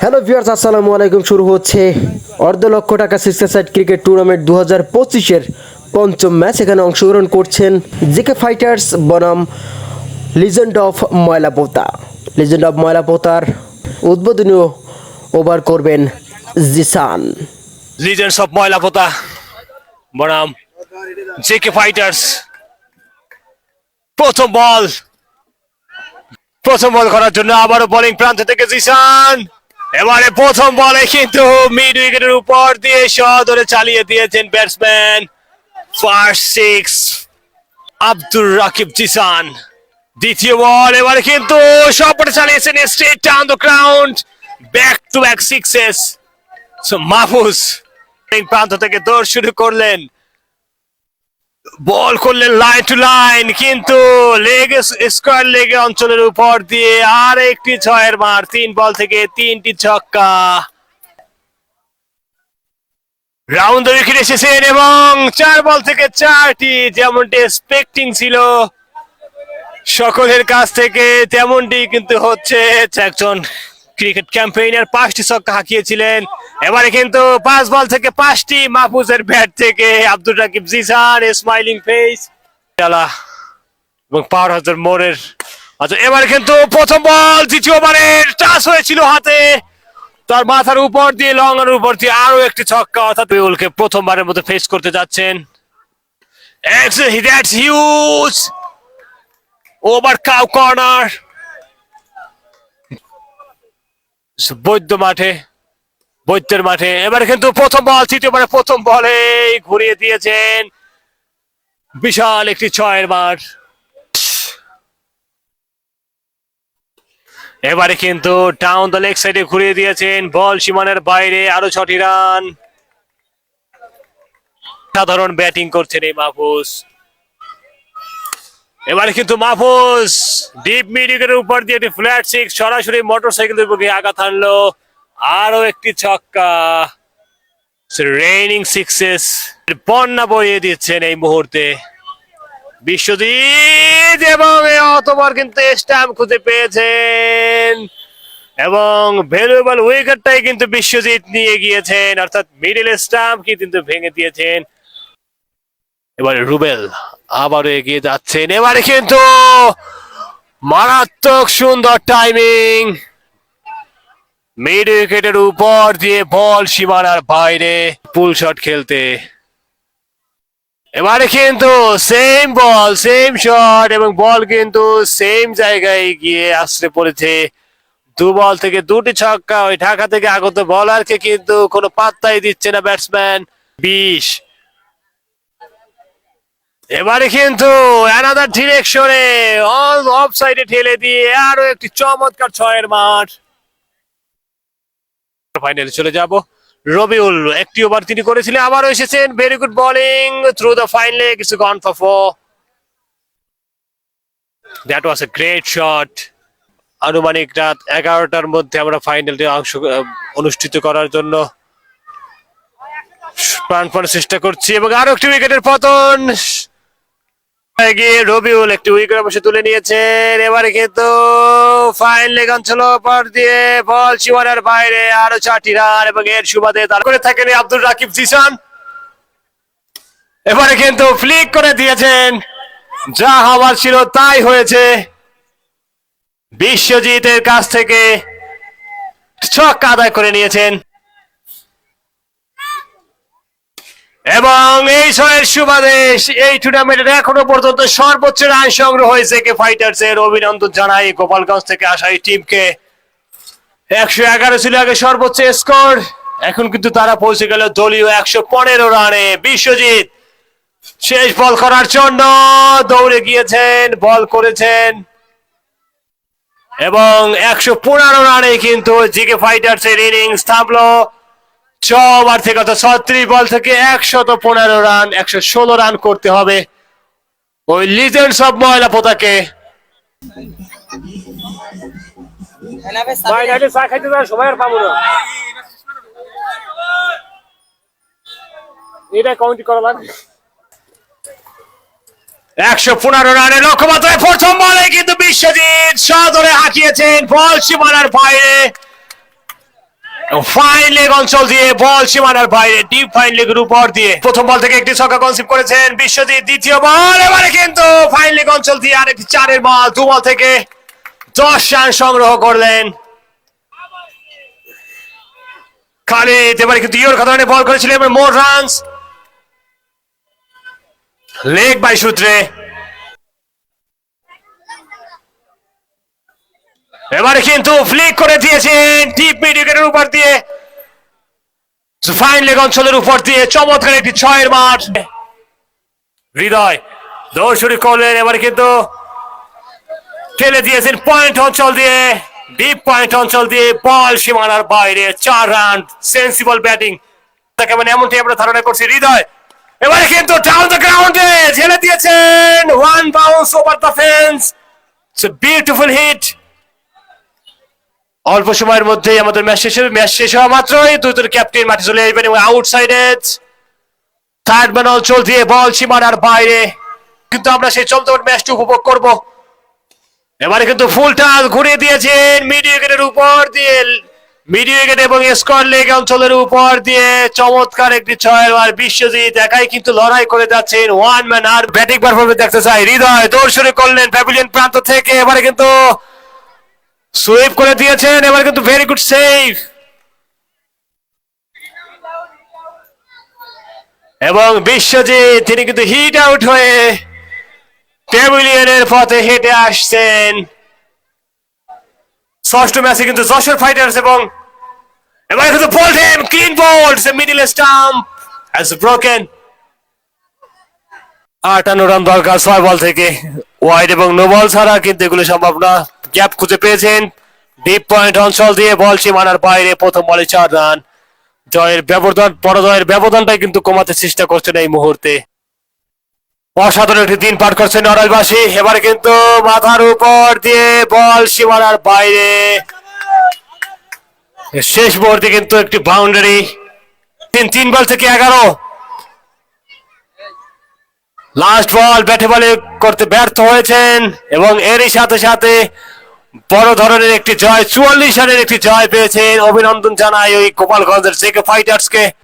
Hello viewers আসসালামু আলাইকুম। শুরু হচ্ছে অর্ধ লক্ষ টাকা সিক্সের সাইড ক্রিকেট টুর্নামেন্ট দু হাজার পঁচিশের পঞ্চম ম্যাচ এখানে অংশগ্রহণ করছেন জেকে ফাইটার্স বনাম legend of Moylapota. Legend of ময়লাপোতার উদ্বোধনীয় ওভার করবেন জিসান। লিজেন্ডস অফ ময়লাপোতা বনাম জেকে ফাইটার্স প্রথম বল প্রথম বল করার জন্য আবারও বোলিং প্রান্ত থেকে জিসান। এবারে প্রথম বলে কিন্তু মিড উইকেটের উপর দিয়ে সদরে চালিয়ে দিয়েছেন batsman first six Abdur Rakib Zisan. দ্বিতীয় বল, এবারে কিন্তু সবটা চালিয়েছেন straight down the ground back to back sixes Mahfuz প্রান্ত থেকে দৌড় শুরু করলেন। বল করলেন লাইন টু লাইন কিন্তু লেগ স্কোয়ার লেগে অঞ্চলের উপর দিয়ে আর একটি ছয়ের মার, তিন বল থেকে তিনটি ছক্কা। রাউন্ড উইকেট এসেছেন এবং চার বল থেকে চারটি, যেমনটি এক্সপেক্টিং ছিল। সকলের কাছ থেকে তেমনটি কিন্তু হচ্ছে একজন ক্রিকেট ক্যাম্পেইনার পাঁচটি ছক্কা হাঁকিয়েছিলেন। এবারে কিন্তু পাঁচ বল থেকে পাঁচটি মাহফুজের ব্যাট থেকে আব্দুল রাকিব জিসান স্মাইলিং ফেস এবং পাওয়ার হাজার মোড়ের আচ্ছা এবারে কিন্তু প্রথম বল দ্বিতীয় ওভারের টাচ হয়েছিল হাতে। তার মাথার উপর দিয়ে লং এর উপর দিয়ে আরও একটি ছক্কা, অর্থাৎ বিউলকে প্রথমবারের মতো ফেস করতে যাচ্ছেন। That's huge over cow corner Baidya মাঠে বৈদ্যের মাঠে। এবারে কিন্তু প্রথম বল, তৃতীয়বারে প্রথম বলে ঘুরিয়ে দিয়েছেন। বিশাল একটি ছয়ের মাঠ। এবারে কিন্তু ডাউন দ্য লেগ সাইডে ঘুরিয়ে দিয়েছেন। বল সীমানের বাইরে, আরও ছটি রান। সাধারণ ব্যাটিং করছেন এই মাহফুজ। এবারে কিন্তু মাহফুজ, ডিপ মিডিকের উপর দিয়ে একটি ফ্ল্যাট সিক্স সরাসরি মোটর সাইকেলের উপর আঘাত আনলো আরও একটি ছক্কা। রেইনিং সিক্সেস বন্যা বইয়ে দিচ্ছেন এই মুহূর্তে। বিশ্বজিৎ এবং অতবার কিন্তু স্ট্যাম্প খুঁজে পেয়েছেন। এবং ভ্যালুয়েবল উইকেটটাই কিন্তু বিশ্বজিৎ নিয়ে গিয়েছেন। অর্থাৎ মিডিল স্ট্যাম্প কি কিন্তু ভেঙে দিয়েছেন। এবারে রুবেল আবারও এগিয়ে যাচ্ছেন। এবারে কিন্তু মারাত্মক সুন্দর টাইমিং মিড উইকেটের উপর দিয়ে বল সীমানার বাইরে পুল শট খেলতে। এবারে কিন্তু সেম বল সেম শট এবং বল কিন্তু সেম জায়গায় গিয়ে আসতে পড়েছে। দু বল থেকে দুটি ছক্কা ওই ঢাকা থেকে আগত বলারকে কিন্তু কোনো পাত্তাই দিচ্ছে না ব্যাটসম্যান বিশ। এবারে কিন্তু অ্যানাদার ডিরেকশনে অল অফ সাইডে ঠেলে দিয়ে আরও একটি চমৎকার ছয়ের মাঠ। ফাইনালে চলে যাব। রবিউল, একটি ওভার তিনি করেছিলেন, আবারও এসেছেন। Very good bowling through the fine leg it's gone for four that was a great shot আনুমানিক রাত এগারোটার মধ্যে আমরা ফাইনালটি অংশ অনুষ্ঠিত করার জন্য প্রাণপণ চেষ্টা করছি। এবং আরও একটি উইকেটের পতন। গিয়ে রবিউল একটি তুলে নিয়েছেন। এবারে কিন্তু দিয়ে বল বাইরে আরও সুবাদে থাকেন আব্দুল রাকিব এবারে কিন্তু ফ্লিক করে দিয়েছেন। যা হওয়ার ছিল তাই হয়েছে। বিশ্বজিতের কাছ থেকে ছক্কা আদায় করে নিয়েছেন। এবং এই ছয়ের সুবাদে এই টুর্নামেন্টের এখনও পর্যন্ত সর্বোচ্চ রান সংগ্রহ হয়েছে কে ফাইটার্স এর অভিনন্দন জানাই গোপালগঞ্জ থেকে আসা এই টিমকে একশো এগারো ছিল আগে সর্বোচ্চ স্কোর এখন কিন্তু তারা পৌঁছে গেল দলীয় একশো পনেরো রানে। বিশ্বজিৎ, শেষ বল করার জন্য দৌড়ে গিয়েছেন, বল করেছেন। এবং একশো পনেরো রানে কিন্তু জিকে ফাইটার্স এর ইনিংস থামলো। ছ ওভার থেকে অর্থাৎ ছত্রিশ বল থেকে একশত পনেরো রান একশো ষোলো রান করতে হবে। ওই লিজেন্ডস অফ ময়লা পোতাকে। একশো পনেরো রানের লক্ষ্যমাত্রায় প্রথম বলে কিন্তু বিশ্বজিৎ সদরে হাঁকিয়েছেন বল সীমানার বাইরে। ফাইন লেগ অঞ্চল দিয়ে বল সীমানার বাইরে ডিপ ফাইন উপর দিয়ে। প্রথম বল থেকে একটি ছক্কা কনসিভ করেছেন বিশ্বজিৎ, দ্বিতীয় বল এবারে কিন্তু ফাইন লেগ অঞ্চল দিয়ে আরেকটি চারের বল দু বল থেকে দশ রান সংগ্রহ করলেন। খালিদ, এবারে কিন্তু ইয়োর খাতানে বল করেছিলেন মোর রানস লেগ বাই সূত্রে এবারে কিন্তু ফ্লিক করে দিয়েছেন ডিপ মিড উইকেটের উপর দিয়ে। ফাইন লেগ অঞ্চলের উপর দিয়ে চমৎকার একটি ছয়ের মাঠ। হৃদয় দৌড় করলেন, এবারে কিন্তু ফেলে দিয়েছেন পয়েন্ট অঞ্চল দিয়ে। ডিপ পয়েন্ট অঞ্চল দিয়ে বল সীমানার বাইরে, চার রান সেন্সিবল ব্যাটিং তাকে মানে এমনটি আমরা ধারণা করছি। হৃদয়, এবারে কিন্তু ডাউন দ্য গ্রাউন্ডে ঝেলে দিয়েছেন। One bounce over the fence beautiful hit অল্প সময়ের মধ্যেই আমাদের ম্যাচ শেষ হবে। ম্যাচ শেষ হওয়া মাত্রই ক্যাপ্টেন মাঠে চলে আসবেন এবং আউটসাইডে থার্ড ম্যান অঞ্চল দিয়ে বল সীমানার বাইরে। কিন্তু আমরা সেই চলতে ম্যাচটি উপভোগ করব। এবারে কিন্তু ফুল টাচ ঘুরিয়ে দিয়েছেন মিড উইকেটের উপর দিয়ে। মিড উইকেট এবং স্কোয়ার লেগ অঞ্চলের উপর দিয়ে চমৎকার একটি ছয় আর বিশ্বজিৎ। একাই কিন্তু লড়াই করে যাচ্ছেন ওয়ান ম্যান আর ব্যাটিং পারফরমেন্স দেখতে চাই। হৃদয় দৌড় শুরু করলেন প্যাভিলিয়ন প্রান্ত থেকে। এবারে কিন্তু সুইপ করে দিয়েছেন, এবার কিন্তু ভেরি গুড সেভ এবং বিশ্বজিৎ, তিনি কিন্তু হিট আউট হয়ে প্যাভিলিয়নের পথে হেঁটে আসছেন। ষষ্ঠ ম্যাচে কিন্তু যশোর ফাইটার্স এবং এবার কিন্তু বলটেন clean bowled middle stump has broken আটান্ন রান দরকার, ছয় বল থেকে। ওয়াইড এবং নো বল ছাড়া কিন্তু এগুলো সম্ভব না। গ্যাপ খুঁজে পেয়েছেন। ডিপ পয়েন্ট অঞ্চল দিয়ে বল সীমানার বাইরে প্রথম বলে চার রান। জয়ের ব্যবধান পরাজয়ের ব্যবধানটাই কিন্তু কমাতে চেষ্টা করছেন এই মুহূর্তে। অসাধারণ একটি দিন পার করছেন নড়াইলবাসী। এবারে কিন্তু মাথার উপর দিয়ে বল সীমানার বাইরে। শেষ মুহূর্তে কিন্তু একটি বাউন্ডারি তিন তিন বল থেকে এগারো। লাস্ট বল ব্যাটে বলে করতে ব্যর্থ হয়েছেন। এবং এরই সাথে সাথে বড় ধরনের একটি জয়, চুয়াল্লিশ রানের একটি জয় পেয়েছেন। অভিনন্দন জানায় ওই গোপালগঞ্জের জেকে ফাইটার্সকে